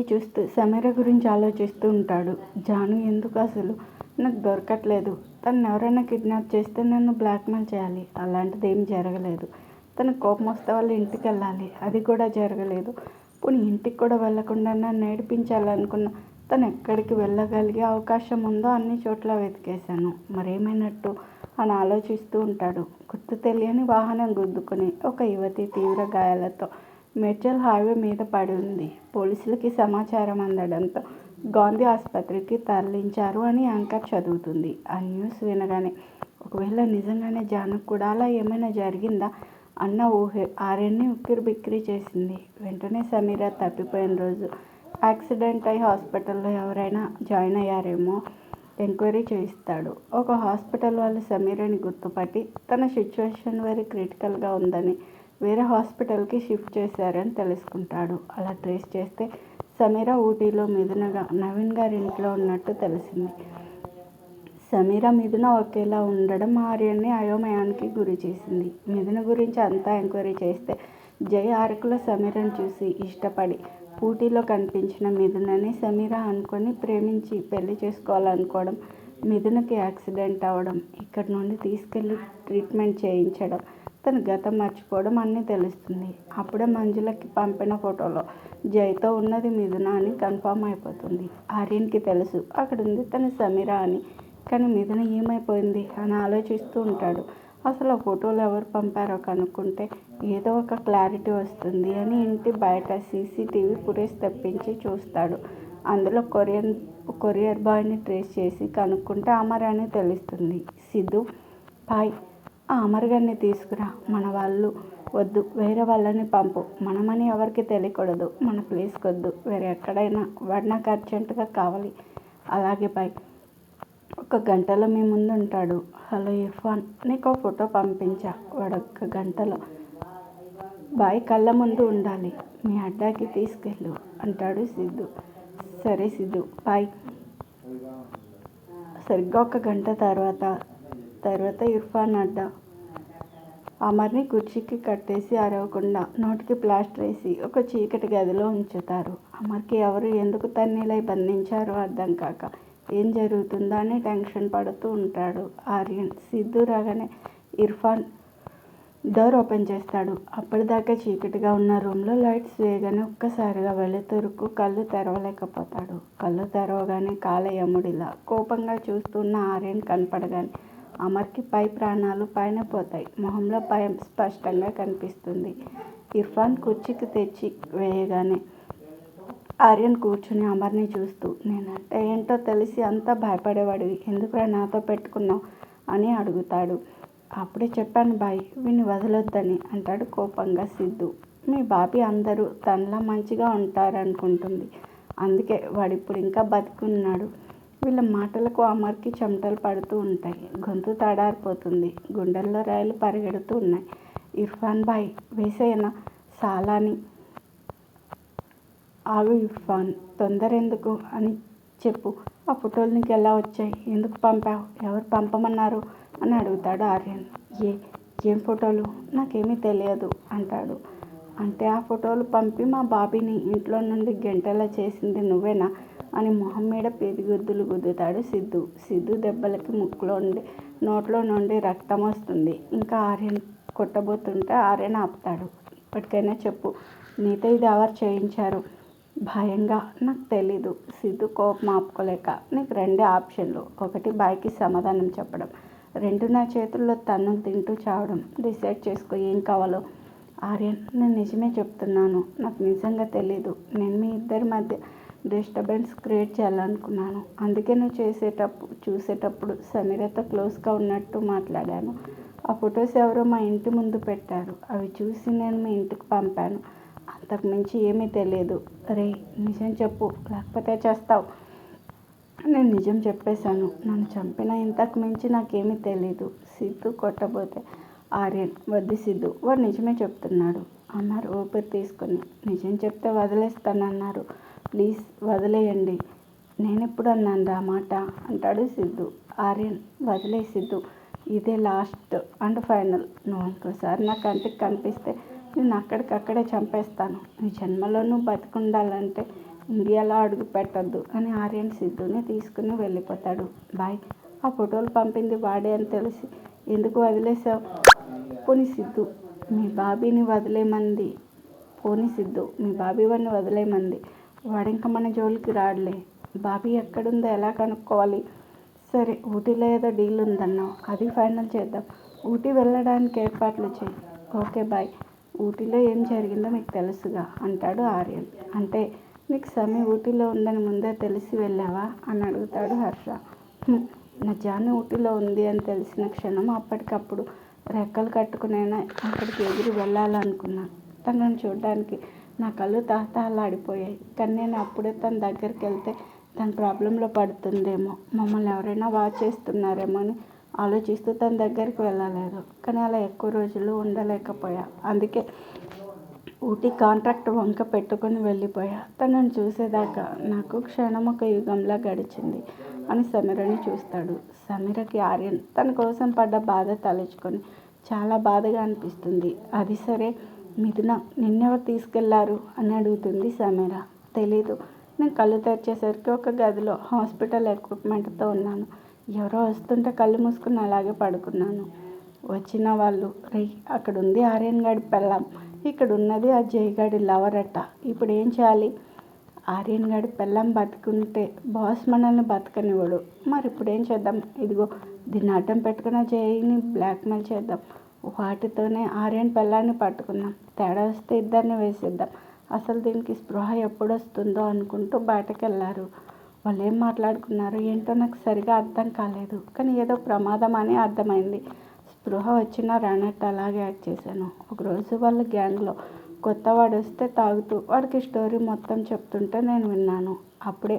చూస్తూ సమీర గురించి ఆలోచిస్తూ ఉంటాడు. జాను ఎందుకు అసలు నాకు దొరకట్లేదు? తను ఎవరైనా కిడ్నాప్ చేస్తే నన్ను బ్లాక్మెయిల్ చేయాలి. అలాంటిది ఏం జరగలేదు. తన కోపం వస్తే వాళ్ళ ఇంటికి వెళ్ళాలి. అది కూడా జరగలేదు. పోనీ ఇంటికి కూడా వెళ్ళకుండా నన్ను నేర్పించాలనుకున్న తను ఎక్కడికి వెళ్ళగలిగే అవకాశం ఉందో అన్ని చోట్ల వెతికేశాను. మరేమైనట్టు అని ఆలోచిస్తూ ఉంటాడు. గుర్తు తెలియని వాహనం గుద్దుకుని ఒక యువతి తీవ్ర గాయాలతో మేడ్చల్ హైవే మీద పడి ఉంది పోలీసులకి సమాచారం అందడంతో గాంధీ ఆసుపత్రికి తరలించారు అని యాంకర్ చదువుతుంది. ఆ న్యూస్ వినగానే ఒకవేళ నిజంగానే జానకు కూడా అలా ఏమైనా జరిగిందా? అన్న ఊహే ఆర్యన్ని ఉక్కిరి బిక్కిరి చేసింది. వెంటనే సమీర తప్పిపోయిన రోజు యాక్సిడెంట్ అయి హాస్పిటల్లో ఎవరైనా జాయిన్ అయ్యారేమో ఎంక్వైరీ చేయిస్తాడు. ఒక హాస్పిటల్ వాళ్ళు సమీరని గుర్తుపట్టి తన సిచ్యువేషన్ వెరీ క్రిటికల్గా ఉందని వేరే హాస్పిటల్కి షిఫ్ట్ చేశారని తెలుసుకుంటాడు. అలా ట్రేస్ చేస్తే సమీరా ఊటీలో మిథునగా నవీన్ గారి ఇంట్లో ఉన్నట్టు తెలిసింది. సమీర మిథున ఒకేలా ఉండడం ఆర్యన్ని అయోమయానికి గురి చేసింది. మిథున గురించి అంతా ఎంక్వైరీ చేస్తే జై అరకులో సమీరను చూసి ఇష్టపడి ఊటీలో కనిపించిన మిథునని సమీర అనుకొని ప్రేమించి పెళ్ళి చేసుకోవాలనుకోవడం మిథునకి యాక్సిడెంట్ అవ్వడం ఇక్కడి నుండి తీసుకెళ్ళి ట్రీట్మెంట్ చేయించడం తన గతం మర్చిపోవడం అన్నీ తెలుస్తుంది. అప్పుడే మంజులకి పంపిన ఫోటోలో జైతో ఉన్నది మిథున అని కన్ఫామ్ అయిపోతుంది. ఆర్యన్కి తెలుసు అక్కడ ఉంది తన సమీర అని. కానీ మిథున ఏమైపోయింది అని ఆలోచిస్తూ ఉంటాడు. అసలు ఆ ఫోటోలు ఎవరు పంపారో కనుక్కుంటే ఏదో ఒక క్లారిటీ వస్తుంది అని ఇంటి బయట సీసీటీవీ ఫుటేజ్ తెప్పించి చూస్తాడు. అందులో కొరియన్ కొరియర్ బాయ్ని ట్రేస్ చేసి కనుక్కుంటే అమర్ అని తెలుస్తుంది. సిద్ధు బాయ్ ఆ అమరగారిని తీసుకురా. మన వాళ్ళు వద్దు. వేరే వాళ్ళని పంపు. మనమని ఎవరికి తెలియకూడదు. మన ప్లేస్కి వద్దు. వేరే ఎక్కడైనా వాడు నాకు అర్జెంటుగా కావాలి. అలాగే బాయ్ ఒక గంటలో మీ ముందు ఉంటాడు. హలో ఇర్ఫాన్ నీకు ఫోటో పంపించా. వాడు ఒక గంటలో. బాయ్ కళ్ళ ముందు ఉండాలి. మీ అడ్డాకి తీసుకెళ్ళు అంటాడు సిద్ధు. సరే సిద్ధు. బాయ్. సరిగ్గా ఒక గంట తర్వాత తర్వాత ఇర్ఫాన్ అడ్డా. అమర్ని కుర్చీకి కట్టేసి అరవకుండా నోటికి ప్లాస్టర్ వేసి ఒక చీకటి గదిలో ఉంచుతారు. అమర్కి ఎవరు ఎందుకు తన్నీలై బంధించారో అర్థం కాక ఏం జరుగుతుందో అని టెన్షన్ పడుతూ ఉంటాడు ఆర్యన్. సిద్ధు రాగానే ఇర్ఫాన్ డోర్ ఓపెన్ చేస్తాడు. అప్పటిదాకా చీకటిగా ఉన్న రూమ్లో లైట్స్ వేయగానే ఒక్కసారిగా వెళ్ళతురుకు కళ్ళు తెరవలేకపోతాడు. కళ్ళు తెరవగానే కాలయముడిలా కోపంగా చూస్తున్న ఆర్యన్ కనపడగానే అమర్కి పై ప్రాణాలు పైన పోతాయి. మొహంలో భయం స్పష్టంగా కనిపిస్తుంది. ఇర్ఫాన్ కుర్చీకి తెచ్చి వేయగానే ఆర్యన్ కూర్చుని అమర్ని చూస్తూ నేనంటే ఏంటో తెలిసి అంతా భయపడేవాడివి. ఎందుకురా నాతో పెట్టుకున్నావు? అని అడుగుతాడు. అప్పుడే చెప్పాను బాయ్ విని వదలొద్దని అంటాడు కోపంగా సిద్ధు. మీ బాబీ అందరూ తనలా మంచిగా ఉంటారనుకుంటుంది. అందుకే వాడిప్పుడు ఇంకా బతికున్నాడు. వీళ్ళ మాటలకు అమర్కి చెమటలు పడుతూ ఉంటాయి. గొంతు తడారిపోతుంది. గుండెల్లో రైలు పరిగెడుతూ ఉన్నాయి. ఇర్ఫాన్ బాయ్ వేసేయన సాలాని. ఆగు ఇర్ఫాన్ తొందర ఎందుకు అని చెప్పు. ఆ ఫోటోలు నీకు ఎలా వచ్చాయి? ఎందుకు పంపావు? ఎవరు పంపమన్నారు? అని అడుగుతాడు ఆర్యన్. ఏ ఏం ఫోటోలు? నాకేమీ తెలియదు అంటాడు. అంటే ఆ ఫోటోలు పంపి మా బాబీని ఇంట్లో నుండి గంటలా చేసింది నువ్వేనా అని మొహం మీద పేదిగుద్దులు గుద్దుతాడు సిద్ధు. సిద్ధు దెబ్బలకి ముక్కులో నుండి నోట్లో నుండి రక్తం వస్తుంది. ఇంకా ఆర్యన్ కొట్టబోతుంటే ఆర్యన్ ఆపుతాడు. ఇప్పటికైనా చెప్పు నీతో ఇది ఎవరు చేయించారు? భయంగా? నాకు తెలీదు. సిద్ధు కోపం ఆపుకోలేక నీకు రెండే ఆప్షన్లు. ఒకటి బాయ్కి సమాధానం చెప్పడం రెండు నా చేతుల్లో తన్ను తింటూ చావడం. డిసైడ్ చేసుకో ఏం కావాలో. ఆర్యన్ నేను నిజమే చెప్తున్నాను. నాకు నిజంగా తెలీదు. నేను మీ ఇద్దరి మధ్య డిస్టర్బెన్స్ క్రియేట్ చేయాలనుకున్నాను. అందుకే నువ్వు చేసేటప్పుడు చూసేటప్పుడు సమీరతో క్లోజ్గా ఉన్నట్టు మాట్లాడాను. ఆ ఫొటోస్ ఎవరో మా ఇంటి ముందు పెట్టారు. అవి చూసి నేను మీ ఇంటికి పంపాను. అంతకుమించి ఏమీ తెలియదు రే నిజం చెప్పు. లేకపోతే చేస్తావు. నేను నిజం చెప్పేశాను. నన్ను చంపిన ఇంతకు మించి నాకేమీ తెలీదు. సిద్ధు కొట్టబోతే ఆర్యన్ వద్దు సిద్ధు వాడు నిజమే చెప్తున్నాడు. అన్నారు ఊపిరి తీసుకొని. నిజం చెప్తే వదిలేస్తానన్నారు. ప్లీజ్ వదిలేయండి. నేను ఎప్పుడు అన్నాను రా మాట? అంటాడు సిద్ధు. ఆర్యన్ వదిలే సిద్ధు. ఇదే లాస్ట్ అండ్ ఫైనల్. నువ్వు ఇంకోసారి నా కంటికి కనిపిస్తే నేను అక్కడికక్కడే చంపేస్తాను. నీ జన్మలో నువ్వు బతికుండాలంటే ఇండియాలో అడుగు పెట్టద్దు అని ఆర్యన్ సిద్ధుని తీసుకుని వెళ్ళిపోతాడు. బాయ్ ఆ ఫోటోలు పంపింది వాడే అని తెలిసి ఎందుకు వదిలేసావు? పోనీ సిద్ధు మీ బాబీని వదిలేమంది. పోనీ సిద్ధు మీ బాబీ వాడిని వదిలేమంది. వాడు ఇంకా మన జోలికి రాడులే. బాబీ ఎక్కడుందో ఎలా కనుక్కోవాలి? సరే ఊటీలో ఏదో డీల్ ఉందన్నావు. అది ఫైనల్ చేద్దాం. ఊటీ వెళ్ళడానికి ఏర్పాట్లు చేయి. Okay bye. ఊటీలో ఏం జరిగిందో మీకు తెలుసుగా అంటాడు ఆర్యన్. అంటే నీకు సమీ ఊటీలో ఉందని ముందే తెలిసి వెళ్ళావా? అని అడుగుతాడు హర్ష. నా జాను ఊటీలో ఉంది అని తెలిసిన క్షణం అప్పటికప్పుడు రెక్కలు కట్టుకునైనా అక్కడికి ఎగిరి వెళ్ళాలనుకున్నాను తనను చూడడానికి నా కళ్ళు తహతహలాడిపోయాయి కానీ నేను అప్పుడే తన దగ్గరికి వెళ్తే తన ప్రాబ్లంలో పడుతుందేమో. మమ్మల్ని ఎవరైనా వాచ్ చేస్తున్నారేమో అని ఆలోచిస్తూ తన దగ్గరికి వెళ్ళలేదు. కానీ అలా ఎక్కువ రోజులు ఉండలేకపోయా. అందుకే ఊటీ కాంట్రాక్ట్ వంక పెట్టుకొని వెళ్ళిపోయా. తనను చూసేదాకా నాకు క్షణం ఒక యుగంలా గడిచింది అని సమీరని చూస్తాడు. సమీరకి ఆర్యన్ తన కోసం పడ్డ బాధ తలుచుకొని చాలా బాధగా అనిపిస్తుంది. అది సరే మిథున నిన్నెవరు తీసుకెళ్ళారు? అని అడుగుతుంది సమీర. తెలీదు. నేను కళ్ళు తెరిచేసరికి ఒక గదిలో హాస్పిటల్ ఎక్విప్మెంట్తో ఉన్నాను. ఎవరో వస్తుంటే కళ్ళు మూసుకుని అలాగే పడుకున్నాను. వచ్చిన వాళ్ళు రే అక్కడ ఉంది ఆర్యన్ గడి పెళ్ళాం. ఇక్కడ ఉన్నది ఆ జయగాడి లవర్ అట. ఇప్పుడు ఏం చేయాలి? ఆర్యన్ గడి పెళ్ళాం బతుకుంటే బాస్ మనల్ని బతకనివ్వడు. మరి ఇప్పుడు ఏం చేద్దాం? ఇదిగో దీన్ని అడ్డం పెట్టుకున్న జైని బ్లాక్మెయిల్ చేద్దాం. వాటితోనే ఆర్యన్ పెళ్ళాన్ని పట్టుకుందాం. తేడా వస్తే ఇద్దరిని వేసేద్దాం. అసలు దీనికి స్పృహ ఎప్పుడు వస్తుందో అనుకుంటూ బయటకు వెళ్ళారు వాళ్ళు ఏం మాట్లాడుకున్నారు ఏంటో నాకు సరిగా అర్థం కాలేదు. కానీ ఏదో ప్రమాదం అని అర్థమైంది. స్పృహ వచ్చినా రానట్టు అలాగే యాక్ట్ చేశాను. ఒకరోజు వాళ్ళ గ్యాంగ్లో కొత్త వాడు వస్తే తాగుతూ వాడికి స్టోరీ మొత్తం చెప్తుంటే నేను విన్నాను. అప్పుడే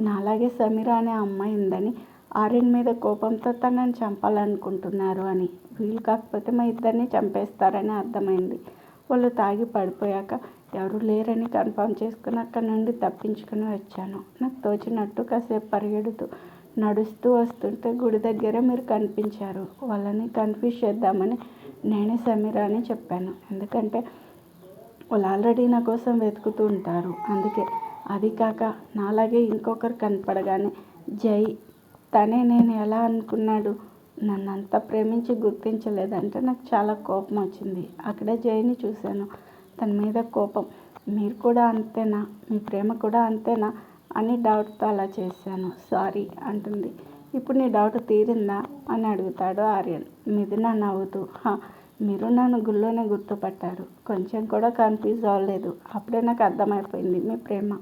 నాలాగే సమీర అనే అమ్మాయి ఉందని ఆర్యన్ మీద కోపంతో తనని చంపాలనుకుంటున్నారు అని. వీలు కాకపోతే మా ఇద్దరిని చంపేస్తారని అర్థమైంది. వాళ్ళు తాగి పడిపోయాక ఎవరు లేరని కన్ఫర్మ్ చేసుకుని అక్కడి నుండి తప్పించుకుని వచ్చాను. నాకు తోచినట్టు కాసేపు పరిగెడుతూ నడుస్తూ వస్తుంటే గుడి దగ్గర మీరు కనిపించారు. వాళ్ళని కన్ఫ్యూజ్ చేద్దామని నేనే సమీర అని చెప్పాను. ఎందుకంటే వాళ్ళు ఆల్రెడీ నా కోసం వెతుకుతూ ఉంటారు. అందుకే అది కాక నాలాగే ఇంకొకరు కనపడగానే జై తనే నేను ఎలా అనుకున్నాడు? నన్ను అంత ప్రేమించి గుర్తించలేదంటే నాకు చాలా కోపం వచ్చింది. అక్కడే జైని చూశాను. తన మీద కోపం. మీరు కూడా అంతేనా? మీ ప్రేమ కూడా అంతేనా? అని డౌట్తో అలా చేశాను. సారీ అంటుంది. ఇప్పుడు నీ డౌట్ తీరిందా? అని అడుగుతాడు ఆర్యన్. మిథున నవ్వుతూ. "హా, మీరు నన్ను గుళ్ళోనే గుర్తుపట్టారు. కొంచెం కూడా కన్ఫ్యూజ్ అవ్వలేదు. అప్పుడే నాకు అర్థమైపోయింది మీ ప్రేమ.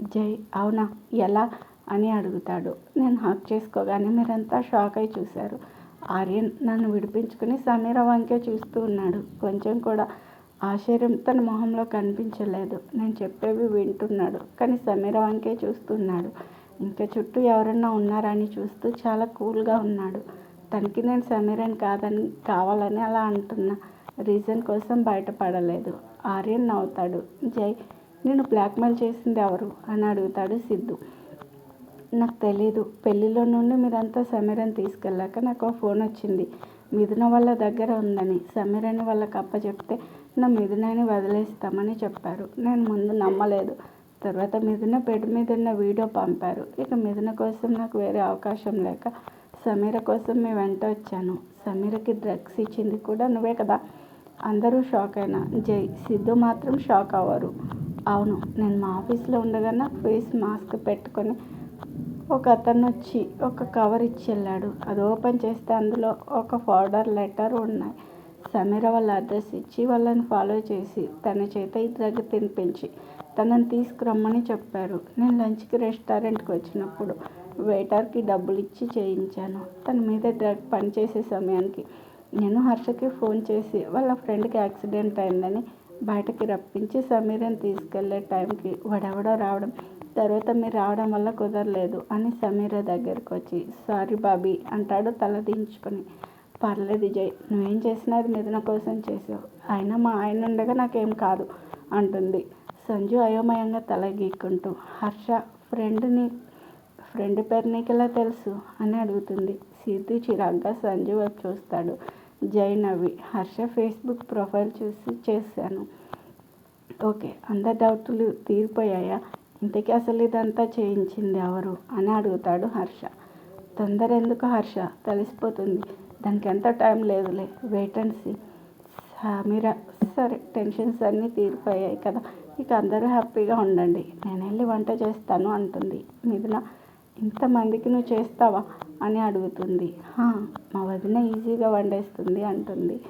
జై అవునా? ఎలా? అని అడుగుతాడు. నేను హక్ చేసుకోగానే మీరంతా షాక్ అయి చూశారు. ఆర్యన్ నన్ను విడిపించుకుని సమీర వంకే చూస్తూ ఉన్నాడు. కొంచెం కూడా ఆశ్చర్యం తన మొహంలో కనిపించలేదు. నేను చెప్పేవి వింటున్నాడు కానీ సమీర వంకే చూస్తున్నాడు. ఇంకా చుట్టూ ఎవరన్నా ఉన్నారని చూస్తూ చాలా కూల్గా ఉన్నాడు. తనకి నేను సమీరన్ కాదని కావాలని అలా అంటున్నా. రీజన్ కోసం బయటపడలేదు. ఆర్యన్ నవ్వుతాడు. జై నేను బ్లాక్మెయిల్ చేసింది ఎవరు? అని అడుగుతాడు సిద్ధు. నాకు తెలీదు. పెళ్ళిలో నుండి మీరంతా సమీరని తీసుకెళ్ళాక నాకు ఫోన్ వచ్చింది. మిథున వాళ్ళ దగ్గర ఉందని. సమీరని వాళ్ళకి అప్పచెప్తే నా మిథునని వదిలేస్తామని చెప్పారు. నేను ముందు నమ్మలేదు. తర్వాత మిథున బెడ్ మీద ఉన్న వీడియో పంపారు. ఇక మిథున కోసం నాకు వేరే అవకాశం లేక సమీర కోసం మీ వెంట వచ్చాను. సమీరకి డ్రగ్స్ ఇచ్చింది కూడా నువ్వే కదా? అందరూ షాక్ అయినా. జై సిద్ధు మాత్రం షాక్ అవ్వరు. అవును నేను మా ఆఫీస్లో ఉండగానే ఫేస్ మాస్క్ పెట్టుకొని ఒక అతను వచ్చి ఒక కవర్ ఇచ్చి వెళ్ళాడు. అది ఓపెన్ చేస్తే అందులో ఒక ఫోర్డర్ లెటర్ ఉన్నాయి. సమీర వాళ్ళ అడ్రస్ ఇచ్చి వాళ్ళని ఫాలో చేసి తన చేత ఈ డ్రగ్ తినిపించి తనని తీసుకురమ్మని చెప్పారు. నేను లంచ్కి రెస్టారెంట్కి వచ్చినప్పుడు వెయిటర్కి డబ్బులు ఇచ్చి చేయించాను. తన మీద డ్రగ్ పనిచేసే సమయానికి నేను హర్షకి ఫోన్ చేసి వాళ్ళ ఫ్రెండ్కి యాక్సిడెంట్ అయిందని బయటకి రప్పించి సమీరని తీసుకెళ్ళే టైంకి వడవడ రావడం తర్వాత మీరు రావడం వల్ల కుదరలేదు అని సమీర దగ్గరకు వచ్చి సారీ బాబీ అంటాడు తల దించుకొని. పర్లేదు జై నువ్వేం అది మిథున కోసం చేసావు. అయినా మా ఆయన ఉండగా నాకేం కాదు అంటుంది. సంజు అయోమయంగా తల గీక్కుంటూ హర్ష ఫ్రెండ్ని ఫ్రెండ్ పేరు నీకు ఎలా తెలుసు? అని అడుగుతుంది. సిద్ధు చిరాగ్గా సంజు వైపు చూస్తాడు. జై నవ్వి హర్ష ఫేస్బుక్ ప్రొఫైల్ చూసి చేశాను. ఓకే అందరి డౌట్లు తీరిపోయాయా? ఇంటికి అసలు ఇదంతా చేయించింది ఎవరు? అని అడుగుతాడు హర్ష. తొందర ఎందుకు హర్ష? తెలిసిపోతుంది. దానికి ఎంత టైం లేదులే వెయిట్ అండ్ సీ. సమీర సరే టెన్షన్స్ అన్నీ తీరిపోయాయి కదా. ఇక అందరూ హ్యాపీగా ఉండండి. నేను వెళ్ళి వంట చేస్తాను అంటుంది. మిథున ఇంతమందికి నువ్వు చేస్తావా? అని అడుగుతుంది. "హా, మా వదిన ఈజీగా వండేస్తుంది అంటుంది.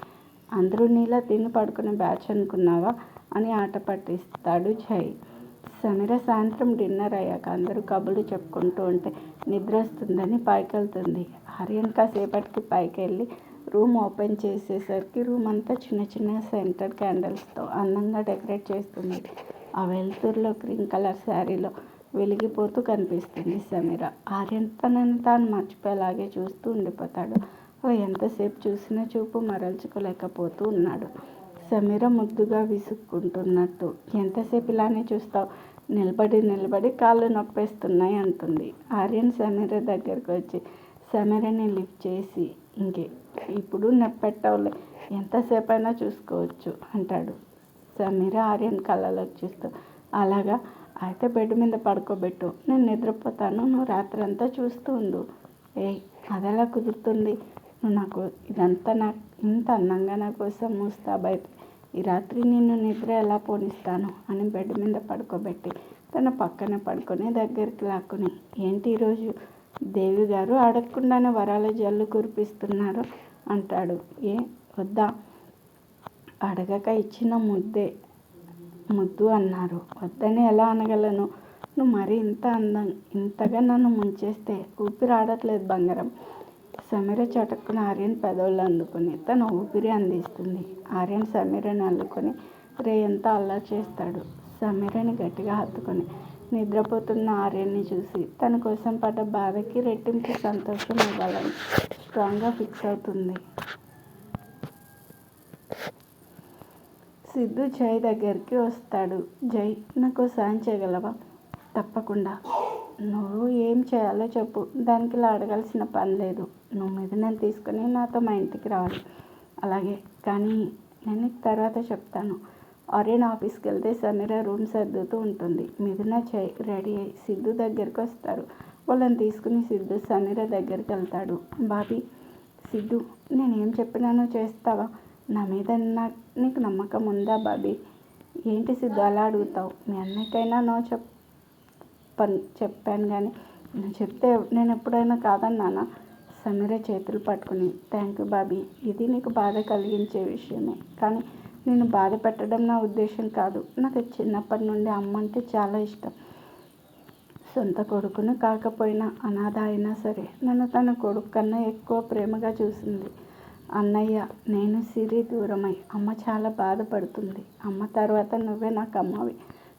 అందరూ నీలా తిని పడుకునే బ్యాచ్ అనుకున్నావా? అని ఆట పట్టిస్తాడు జై. సమీర సాయంత్రం డిన్నర్ అయ్యాక అందరూ కబుర్లు చెప్పుకుంటూ ఉంటే నిద్ర వస్తుందని పైకి వెళ్తుంది ఆర్యన్ కాసేపటికి పైకి వెళ్ళి రూమ్ ఓపెన్ చేసేసరికి రూమ్ అంతా చిన్న చిన్న సెంటర్ క్యాండిల్స్తో అందంగా డెకరేట్ చేస్తుంది. ఆ వెలుతురులో గ్రీన్ కలర్ శారీలో వెలిగిపోతూ కనిపిస్తుంది సమీర. ఆర్యన్ తనని తాను మర్చిపోయేలాగే చూస్తూ ఉండిపోతాడు. ఎంతసేపు చూసినా చూపు మరల్చుకోలేకపోతూ ఉన్నాడు. సమీర ముద్దుగా విసుక్కుంటున్నట్టు. ఎంతసేపు ఇలానే చూస్తావు? నిలబడి నిలబడి కాళ్ళు నొప్పేస్తున్నాయి అంటుంది. ఆర్యన్ సమీర దగ్గరకు వచ్చి సమీరని లిఫ్ట్ చేసి ఇంకే ఇప్పుడు నెప్పెట్టవులే ఎంతసేపు అయినా చూసుకోవచ్చు అంటాడు. సమీర ఆర్యన్ కళ్ళలోకి చూస్తూ అలాగా? అయితే బెడ్ మీద పడుకోబెట్టు నేను నిద్రపోతాను నువ్వు రాత్రి అంతా చూస్తూ ఉండు. ఏ అదెలా కుదురుతుంది? నువ్వు నాకు ఇదంతా నాకు ఇంత అందంగా నా కోసం మూస్తా బయట ఈ రాత్రి నిన్ను నిద్ర ఎలా పోనిస్తాను అని బెడ్ మీద పడుకోబెట్టి తన పక్కన పడుకొని దగ్గరికి లాక్కుని ఏంటి ఈరోజు దేవి గారు అడగకుండానే వరాల జల్లు కురిపిస్తున్నారు అంటాడు. ఏ? వద్దా? అడగక ఇచ్చిన ముద్దే ముద్దు అన్నారు. వద్దని ఎలా అనగలను? నువ్వు మరీ ఇంత అందం ఇంతగా నన్ను ముంచేస్తే ఊపిరి ఆడట్లేదు బంగారం. సమీర చటక్కున ఆర్యన్ పెదవులు అందుకుని తన ఊపిరి అందిస్తుంది. ఆర్యన్ సమీరని అల్లుకొని రే అల్లా అల్లరి చేస్తాడు. సమీరని గట్టిగా హత్తుకొని నిద్రపోతున్న ఆర్యన్ని చూసి తన కోసం పడ్డ బాధకి రెట్టింపు సంతోషం ఇవ్వాలని స్ట్రాంగ్గా ఫిక్స్ అవుతుంది. సిద్ధు జై దగ్గరికి వస్తాడు. జై నాకు సాయం చేయగలవా? తప్పకుండా. నువ్వు ఏం చేయాలో చెప్పు. దానికి ఇలా అడగాల్సిన పని లేదు. నువ్వు మీద నేను తీసుకుని నాతో మా ఇంటికి రావాలి. అలాగే కానీ నేను తర్వాత చెప్తాను. ఆర్యన్ ఆఫీస్కి వెళ్తే సమీర రూమ్ సర్దుతూ ఉంటుంది. మిథున చై రెడీ అయ్యి సిద్ధు దగ్గరికి వస్తారు. వాళ్ళని తీసుకుని సిద్ధు సమీర దగ్గరికి వెళ్తాడు. బాబీ సిద్ధు నేను ఏం చెప్పినానో చేస్తావా? నా మీద నా నీకు నమ్మకం ఉందా బాబీ? ఏంటి సిద్ధు అలా అడుగుతావు? మీ అన్నకైనా నో చెప్పను చెప్పాను కానీ నేను చెప్తే నేను ఎప్పుడైనా కాదన్నానా సమీర చేతులు పట్టుకుని థ్యాంక్ యూ బాబీ. ఇది నీకు బాధ కలిగించే విషయమే. కానీ నేను బాధ పెట్టడం నా ఉద్దేశం కాదు. నాకు చిన్నప్పటి నుండి అమ్మ అంటే చాలా ఇష్టం. సొంత కొడుకును కాకపోయినా అనాథ అయినా సరే నన్ను తన కొడుకు కన్నా ఎక్కువ ప్రేమగా చూసింది. అన్నయ్య నేను సిరి దూరమై అమ్మ చాలా బాధపడుతుంది. అమ్మ తర్వాత నువ్వే నాకు అమ్మవి.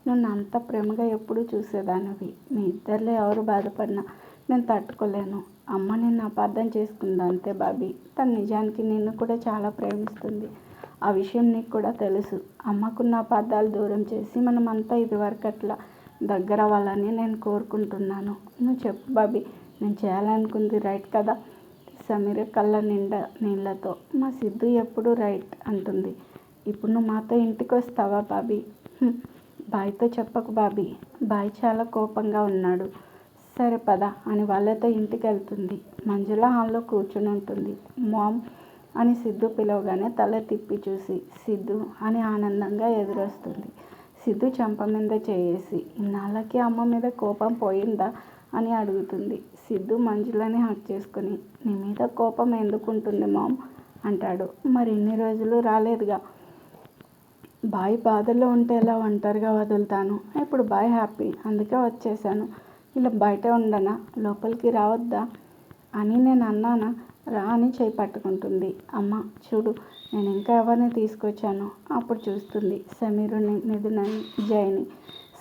నన్ను అంత ప్రేమగా ఎప్పుడూ చూసేదానివి. మీ ఇద్దరిలో ఎవరు బాధపడినా నేను తట్టుకోలేను. అమ్మ నిన్ను అపార్థం చేసుకుంది అంతే బాబీ. తను నిజానికి నిన్ను కూడా చాలా ప్రేమిస్తుంది. ఆ విషయం నీకు కూడా తెలుసు. అమ్మకున్న అపార్థాలు దూరం చేసి మనమంతా ఇదివరకు అట్లా దగ్గర అవ్వాలని నేను కోరుకుంటున్నాను. నువ్వు చెప్పు బాబీ. నేను చేయాలనుకుంది రైట్ కదా? సమీర కళ్ళ నిండా నీళ్ళతో. మా సిద్ధు ఎప్పుడు రైట్ అంటుంది. ఇప్పుడు నువ్వు మాతో ఇంటికి వస్తావా బాబీ? బాయ్తో చెప్పకు బాబీ. బాయ్ చాలా కోపంగా ఉన్నాడు. సరే పద అని వాళ్ళతో ఇంటికి వెళ్తుంది. మంజుల హాల్లో కూర్చుని ఉంటుంది. మామ్ అని సిద్ధు పిలవగానే తల తిప్పి చూసి సిద్ధు అని ఆనందంగా ఎదురొస్తుంది. సిద్ధు చెంప మీద చేసి ఇన్నాళ్ళకి అమ్మ మీద కోపం పోయిందా? అని అడుగుతుంది. సిద్ధు మంజులని హక్ చేసుకుని నీ మీద కోపం ఎందుకుంటుంది మామ్? అంటాడు. మరి ఇన్ని రోజులు రాలేదుగా. బాయ్ బాధల్లో ఉంటే ఎలా ఒంటరిగా వదులుతాను? ఇప్పుడు బాయ్ హ్యాపీ? అందుకే వచ్చేసాను ఇలా బయట ఉండనా? లోపలికి రావద్దా? అని నేను అన్నానా? రా అని చేయి పట్టుకుంటుంది. అమ్మ చూడు నేను ఇంకా ఎవరిని తీసుకొచ్చాను? అప్పుడు చూస్తుంది సమీరుని నిధునని జైని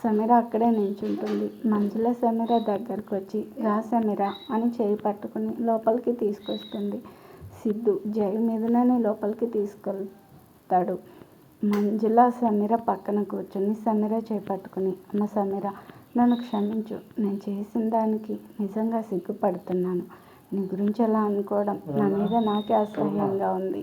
సమీర అక్కడే నించుంటుంది మంజుల సమీర దగ్గరకు వచ్చి రా సమీర అని చేయి పట్టుకుని లోపలికి తీసుకొస్తుంది. సిద్ధు జై మిథునని లోపలికి తీసుకెళ్తాడు. మంజుల సమీర పక్కన కూర్చొని సమీర చేపట్టుకుని అమ్మ సమీర నన్ను క్షమించు. నేను చేసిన దానికి నిజంగా సిగ్గుపడుతున్నాను. నీ గురించి అలా అనుకోవడం నా మీద నాకే అసహ్యంగా ఉంది.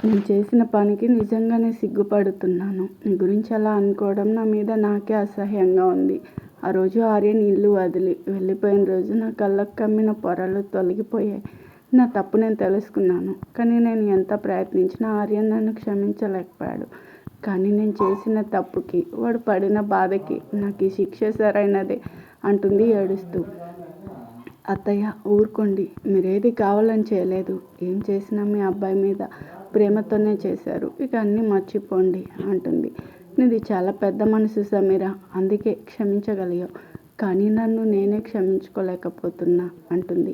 నేను చేసిన పనికి నిజంగానే సిగ్గుపడుతున్నాను. నీ గురించి అలా అనుకోవడం నా మీద నాకే అసహ్యంగా ఉంది. ఆ రోజు ఆర్యన్ ఇల్లు వదిలి వెళ్ళిపోయిన రోజు నా కళ్ళకు కమ్మిన పొరలు తొలగిపోయాయి. నా తప్పు నేను తెలుసుకున్నాను. కానీ నేను ఎంత ప్రయత్నించినా ఆర్యన్ నన్ను క్షమించలేకపోయాడు. కానీ నేను చేసిన తప్పుకి వాడు పడిన బాధకి నాకు ఈ శిక్ష సరైనదే అంటుంది ఏడుస్తూ. అత్తయ్య ఊరుకోండి. మీరేది కావాలని చేయలేదు. ఏం చేసినా మీ అబ్బాయి మీద ప్రేమతోనే చేశారు. ఇక అన్నీ మర్చిపోండి అంటుంది. నీది చాలా పెద్ద మనసు సమీర. అందుకే క్షమించగలిగావు. కానీ నన్ను నేనే క్షమించుకోలేకపోతున్నా అంటుంది.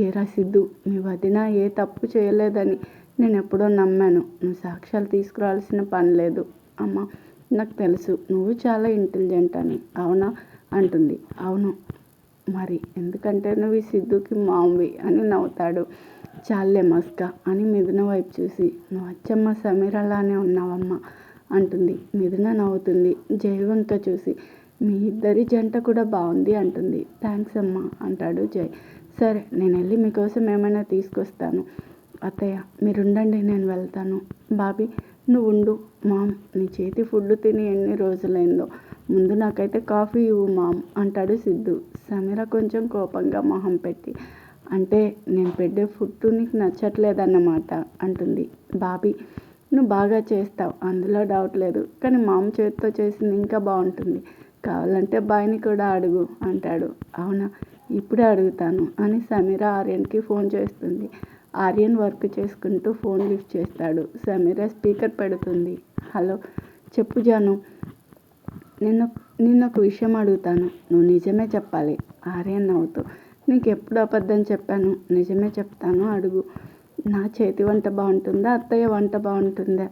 ఏరా సిద్ధు మీ వదిన ఏ తప్పు చేయలేదని నేను ఎప్పుడో నమ్మాను. నువ్వు సాక్ష్యాలు తీసుకురావాల్సిన పని లేదు. అమ్మ నాకు తెలుసు. నువ్వు చాలా ఇంటెలిజెంట్ అని. అవునా? అంటుంది. అవును. మరి ఎందుకంటే నువ్వు ఈ సిద్ధుకి మామవి అని నవ్వుతాడు. చాలే మస్క అని మిథున వైపు చూసి. నువ్వు అచ్చమ్మ సమీరలానే ఉన్నావమ్మా అంటుంది. మిథున నవ్వుతుంది. జై వంక చూసి. మీ ఇద్దరి జంట కూడా బాగుంది అంటుంది. థ్యాంక్స్ అమ్మా అంటాడు జై సరే నేను వెళ్ళి మీకోసం ఏమైనా తీసుకొస్తాను. అత్తయ్య మీరుండండి నేను వెళ్తాను. బాబీ నువ్వు ఉండు మామ్ నీ చేతి ఫుడ్ తిని ఎన్ని రోజులైందో. ముందు నాకైతే కాఫీ ఇవ్వు మామ్ అంటాడు సిద్ధు. సమీర కొంచెం కోపంగా మొహం పెట్టి. అంటే నేను పెట్టే ఫుడ్ నీకు నచ్చట్లేదన్నమాట అంటుంది. బాబీ నువ్వు బాగా చేస్తావు అందులో డౌట్ లేదు. కానీ మామ చేతితో చేసింది ఇంకా బాగుంటుంది. కావాలంటే బాయ్ని కూడా అడుగు అంటాడు. అవునా? ఇప్పుడే అడుగుతాను అని సమీర ఆర్యన్కి ఫోన్ చేస్తుంది. ఆర్యన్ వర్క్ చేసుకుంటూ ఫోన్ లిఫ్ట్ చేస్తాడు. సమీర స్పీకర్ పెడుతుంది. హలో చెప్పు జాను. నిన్న నిన్న ఒక విషయం అడుగుతాను. నువ్వు నిజమే చెప్పాలి. ఆర్యన్ నవ్వుతూ నీకు ఎప్పుడు అబద్ధం చెప్పాను? నిజమే చెప్తాను అడుగు. నా చేతి వంట బాగుంటుందా? అత్తయ్య వంట బాగుంటుందా?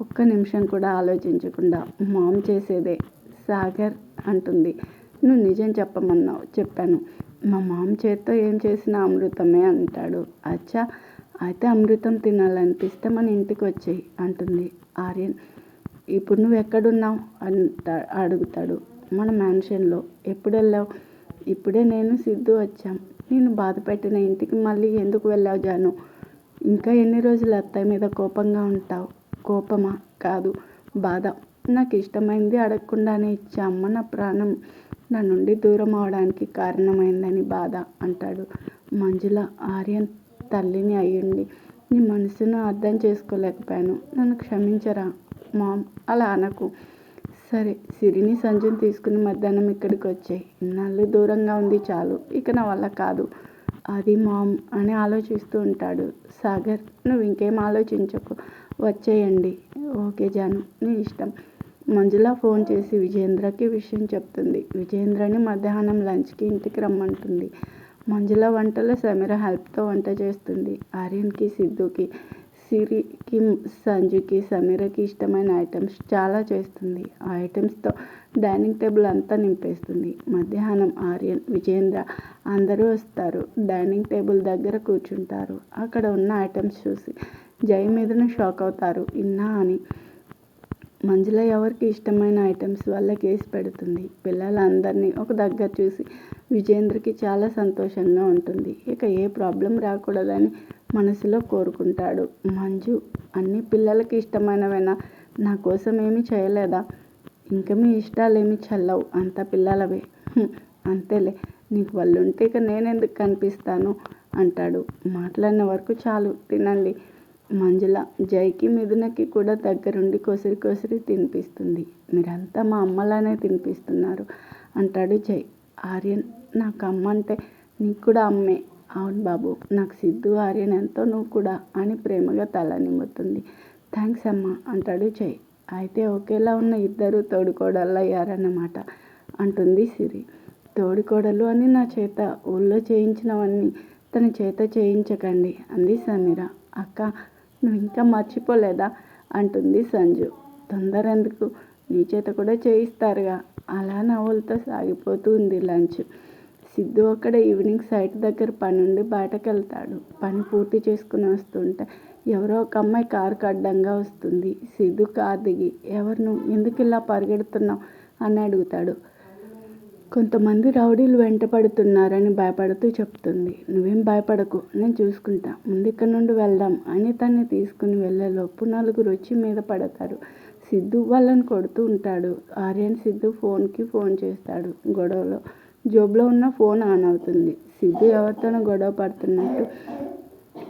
ఒక్క నిమిషం కూడా ఆలోచించకుండా మామ్ చేసేదే. సాగర్ అంటుంది. నువ్వు నిజం చెప్పమన్నావు. చెప్పాను. మా మామ చేత్తో ఏం చేసినా అమృతమే అంటాడు. అచ్చా అయితే అమృతం తినాలనిపిస్తే మన ఇంటికి వచ్చేయి అంటుంది ఆర్యన్. ఇప్పుడు నువ్వు ఎక్కడున్నావు? అంట అడుగుతాడు మన మ్యాన్షన్లో. ఎప్పుడు వెళ్ళావు ఇప్పుడే నేను సిద్ధు వచ్చాం. నేను బాధ పెట్టిన ఇంటికి మళ్ళీ ఎందుకు వెళ్ళావు జాను? ఇంకా ఎన్ని రోజులు అత్తయ్య మీద కోపంగా ఉంటావు? కోపమా? కాదు బాధ. నాకు ఇష్టమైంది అడగకుండానే ఇచ్చా అమ్మ నా ప్రాణం. నా నుండి దూరం అవడానికి కారణమైందని బాధ అంటాడు. మంజుల ఆర్యన్ తల్లిని అయ్యుండి నీ మనసును అర్థం చేసుకోలేకపోయాను. నన్ను క్షమించరా మామ్? అలా అనకు. సరే సిరిని సంజుని తీసుకుని మధ్యాహ్నం ఇక్కడికి వచ్చాయి. ఇన్నాళ్ళు దూరంగా ఉంది చాలు ఇక నా వల్ల కాదు. అది మామ్ అని ఆలోచిస్తూ ఉంటాడు. సాగర్ నువ్వు ఇంకేం ఆలోచించకు. వచ్చేయండి. ఓకే జాను నీ ఇష్టం. మంజుల ఫోన్ చేసి విజేంద్రకి విషయం చెప్తుంది. విజేంద్రని మధ్యాహ్నం లంచ్కి ఇంటికి రమ్మంటుంది. మంజుల వంటలో సమీర హెల్ప్తో వంట చేస్తుంది. ఆర్యన్కి సిద్ధుకి సిరికి సంజుకి సమీరకి ఇష్టమైన ఐటమ్స్ చాలా చేస్తుంది. ఆ ఐటమ్స్తో డైనింగ్ టేబుల్ అంతా నింపేస్తుంది. మధ్యాహ్నం ఆర్యన్ విజేంద్ర అందరూ వస్తారు. డైనింగ్ టేబుల్ దగ్గర కూర్చుంటారు. అక్కడ ఉన్న ఐటమ్స్ చూసి జై మీదను షాక్ అవుతారు. ఇన్నా అని మంజుల ఎవరికి ఇష్టమైన ఐటమ్స్ వల్ల వేసి పెడుతుంది. పిల్లలందరినీ ఒక దగ్గర చూసి విజేంద్రకి చాలా సంతోషంగా ఉంటుంది. ఇక ఏ ప్రాబ్లం రాకూడదని మనసులో కోరుకుంటాడు. మంజు అన్ని పిల్లలకి ఇష్టమైనవైనా? నా కోసం ఏమీ చేయలేదా? ఇంకా మీ ఇష్టాలు ఏమి చల్లవు. అంత పిల్లలవే. అంతేలే. నీకు వాళ్ళు ఉంటే ఇక నేనెందుకు కనిపిస్తాను? అంటాడు. మాట్లాడిన వరకు చాలు తినండి. మంజుల జైకి మిథునకి కూడా దగ్గరుండి కొసిరి కొసిరి తినిపిస్తుంది. మీరంతా మా అమ్మలానే తినిపిస్తున్నారు అంటాడు జై. ఆర్యన్ నాకు అమ్మ అంటే నీకు కూడా అమ్మే. అవును బాబు నాకు సిద్ధు ఆర్యన్ ఎంతో నువ్వు కూడా అని ప్రేమగా తల నిమ్ముతుంది థ్యాంక్స్ అమ్మ అంటాడు జై. అయితే ఒకేలా ఉన్న ఇద్దరు తోడుకోడళ్ళు అయ్యారన్నమాట అంటుంది సిరి. తోడుకోడలు అని నా చేత ఊళ్ళో చేయించినవన్నీ తన చేత చేయించకండి అంది సమీర. అక్క నువ్వు ఇంకా మర్చిపోలేదా? అంటుంది సంజు. తొందర ఎందుకు నీ చేత కూడా చేయిస్తారుగా. అలా నవ్వులతో సాగిపోతూ ఉంది లంచ్. సిద్ధు అక్కడ ఈవినింగ్ సైట్ దగ్గర పని నుండి బయటకు వెళ్తాడు పని పూర్తి చేసుకుని వస్తుంటే ఎవరో ఒక అమ్మాయి కారుకు అడ్డంగా వస్తుంది. సిద్ధు కార్ దిగి ఎవరు నువ్వు? ఎందుకు ఇలా పరిగెడుతున్నావు? అని అడుగుతాడు. కొంతమంది రౌడీలు వెంట పడుతున్నారని భయపడుతూ చెప్తుంది. నువ్వేం భయపడకు నేను చూసుకుంటా. ముందు ఇక్కడ నుండి వెళ్దాం. అని తన్ని తీసుకుని వెళ్ళేలోపు నలుగురు వచ్చి మీద పడతారు. సిద్ధు వాళ్ళని కొడుతూ ఉంటాడు. ఆర్యన్ సిద్ధు ఫోన్కి ఫోన్ చేస్తాడు. గొడవలో జోబులో ఉన్న ఫోన్ ఆన్ అవుతుంది. సిద్ధు ఎవరితోనో గొడవ పడుతున్నట్టు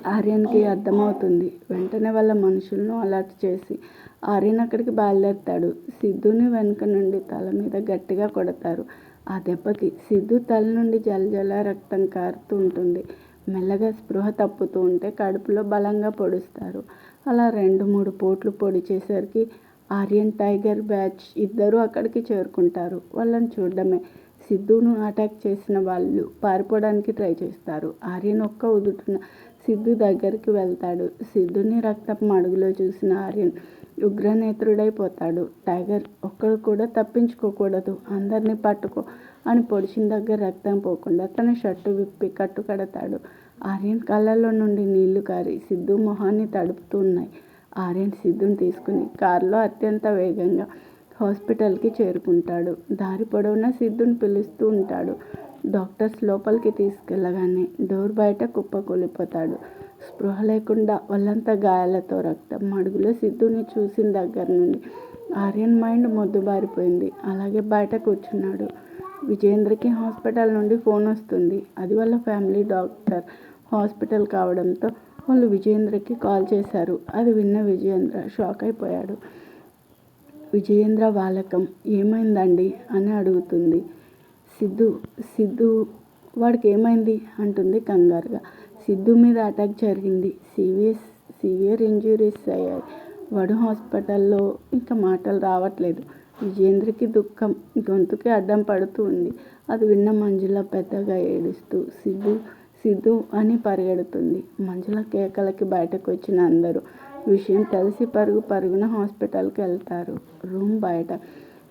ఆర్యన్కి అర్థమవుతుంది. వెంటనే వాళ్ళ మనుషులను అలర్ట్ చేసి ఆర్యన్ అక్కడికి బయలుదేరుతాడు. సిద్ధుని వెనుక నుండి తల మీద గట్టిగా కొడతారు. ఆ దెబ్బకి సిద్ధు తల నుండి జలజల రక్తం కారుతూ ఉంటుంది. మెల్లగా స్పృహ తప్పుతూ ఉంటే కడుపులో బలంగా పొడుస్తారు. అలా రెండు మూడు పోట్లు పొడిచేసరికి ఆర్యన్ టైగర్ బ్యాచ్ ఇద్దరూ అక్కడికి చేరుకుంటారు. వాళ్ళని చూడడమే. సిద్ధును అటాక్ చేసిన వాళ్ళు పారిపోవడానికి ట్రై చేస్తారు. ఆర్యన్ ఒక్క ఉదుటున సిద్ధు దగ్గరికి వెళ్తాడు. సిద్ధుని రక్తపు మడుగులో చూసిన ఆర్యన్ ఉగ్రనేత్రుడైపోతాడు. టైగర్ ఒక్కడు కూడా తప్పించుకోకూడదు. అందరినీ పట్టుకో అని పొడిచిన దగ్గర రక్తం పోకుండా తన షర్టు విప్పి కట్టు కడతాడు ఆర్యన్ కళ్ళల్లో నుండి నీళ్ళు కారి సిద్ధు మొహాన్ని తడుపుతూ ఉన్నాయి ఆర్యన్ సిద్ధుని తీసుకుని కారులో అత్యంత వేగంగా హాస్పిటల్కి చేరుకుంటాడు. దారి పొడవునా సిద్ధుని పిలుస్తూ ఉంటాడు. డాక్టర్స్ లోపలికి తీసుకెళ్ళగానే డోర్ బయట కుప్పకూలిపోతాడు స్పృహ లేకుండా వాళ్ళంతా గాయాలతో రక్తం మడుగులో సిద్ధుని చూసిన దగ్గర నుండి ఆర్యన్ మైండ్ మొద్దుబారిపోయింది. అలాగే బయట కూర్చున్నాడు. విజేంద్రకి హాస్పిటల్ నుండి ఫోన్ వస్తుంది. అది వాళ్ళ ఫ్యామిలీ డాక్టర్ హాస్పిటల్ కావడంతో వాళ్ళు విజయేంద్రకి కాల్ చేశారు. అది విన్న విజయేంద్ర షాక్ అయిపోయాడు. విజయేంద్ర వాలకం ఏమైందండి అని అడుగుతుంది. సిద్ధు సిద్ధు వాడికి ఏమైంది? అంటుంది కంగారుగా. సిద్ధు మీద అటాక్ జరిగింది. సీవియస్ సివియర్ ఇంజురీస్ అయ్యాయి. వడు హాస్పిటల్లో ఇంకా మాటలు రావట్లేదు. విజేంద్రకి దుఃఖం గొంతుకి అడ్డం పడుతూ ఉంది. అది విన్న మంజుల పెద్దగా ఏడుస్తూ సిద్ధు సిద్ధు అని పరిగెడుతుంది. మంజుల కేకలకి బయటకు వచ్చిన అందరూ విషయం తెలిసి పరుగు పరుగున హాస్పిటల్కి వెళ్తారు. రూమ్ బయట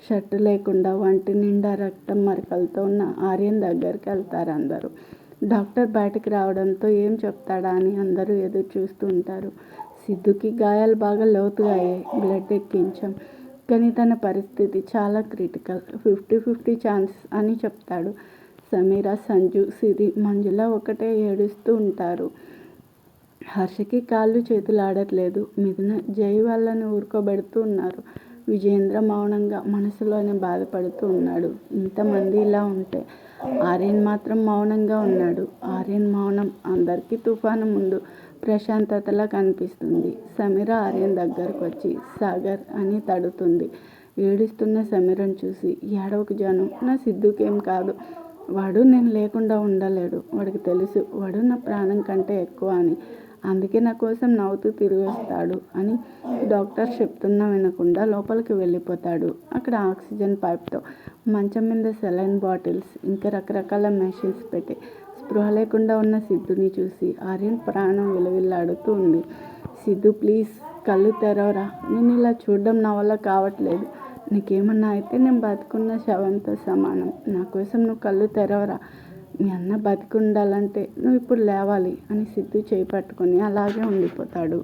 షర్టు లేకుండా వంటి నిండా రక్తం మరకలతో ఉన్న ఆర్యన్ దగ్గరికి వెళ్తారు అందరూ. డాక్టర్ బయటకు రావడంతో ఏం చెప్తాడా అని అందరూ ఎదురు చూస్తూ ఉంటారు సిద్ధుకి గాయాలు బాగా లోతుగా అయ్యాయి బ్లడ్ ఎక్కించాం. కానీ తన పరిస్థితి చాలా క్రిటికల్. ఫిఫ్టీ ఫిఫ్టీ ఛాన్స్ అని చెప్తాడు. సమీర సంజు సిరి మంజుల ఒకటే ఏడుస్తూ ఉంటారు. హర్షకి కాళ్ళు చేతులు ఆడట్లేదు మిథున జై వాళ్ళని ఊరుకోబెడుతూ ఉన్నారు. విజేంద్ర మౌనంగా మనసులోనే బాధపడుతూ ఉన్నాడు. ఇంతమంది ఇలా ఉంటే ఆర్యన్ మాత్రం మౌనంగా ఉన్నాడు. ఆర్యన్ మౌనం అందరికీ తుఫాను ముందు ప్రశాంతతలా కనిపిస్తుంది. సమీర ఆర్యన్ దగ్గరకు వచ్చి సాగర్ అని తడుతుంది. ఏడుస్తున్న సమీరను చూసి ఏడవకు జాను నా సిద్ధుకేం కాదు. వాడు నేను లేకుండా ఉండలేడు. వాడికి తెలుసు వాడు నా ప్రాణం కంటే ఎక్కువ అని. అందుకే నా కోసం నవ్వుతూ తిరిగి వస్తాడు అని డాక్టర్ చెప్తున్నా వినకుండా లోపలికి వెళ్ళిపోతాడు. అక్కడ ఆక్సిజన్ పైప్తో మంచం మీద సెలైన్ బాటిల్స్ ఇంకా రకరకాల మెషిన్స్ పెట్టి స్పృహ లేకుండా ఉన్న సిద్ధుని చూసి ఆర్యన్ ప్రాణం విలవిల్లాడుతూ ఉంది. సిద్ధు ప్లీజ్ కళ్ళు తెరవరా. నేను ఇలా చూడడం నా వల్ల కావట్లేదు. నీకేమన్నా అయితే నేను బతుకున్న శవంతో సమానం. నా కోసం నువ్వు కళ్ళు తెరవరా. మీ అన్న బతికి ఉండాలంటే నువ్వు ఇప్పుడు లేవాలి అని సిద్ధు చేయి పట్టుకుని అలాగే ఉండిపోతాడు.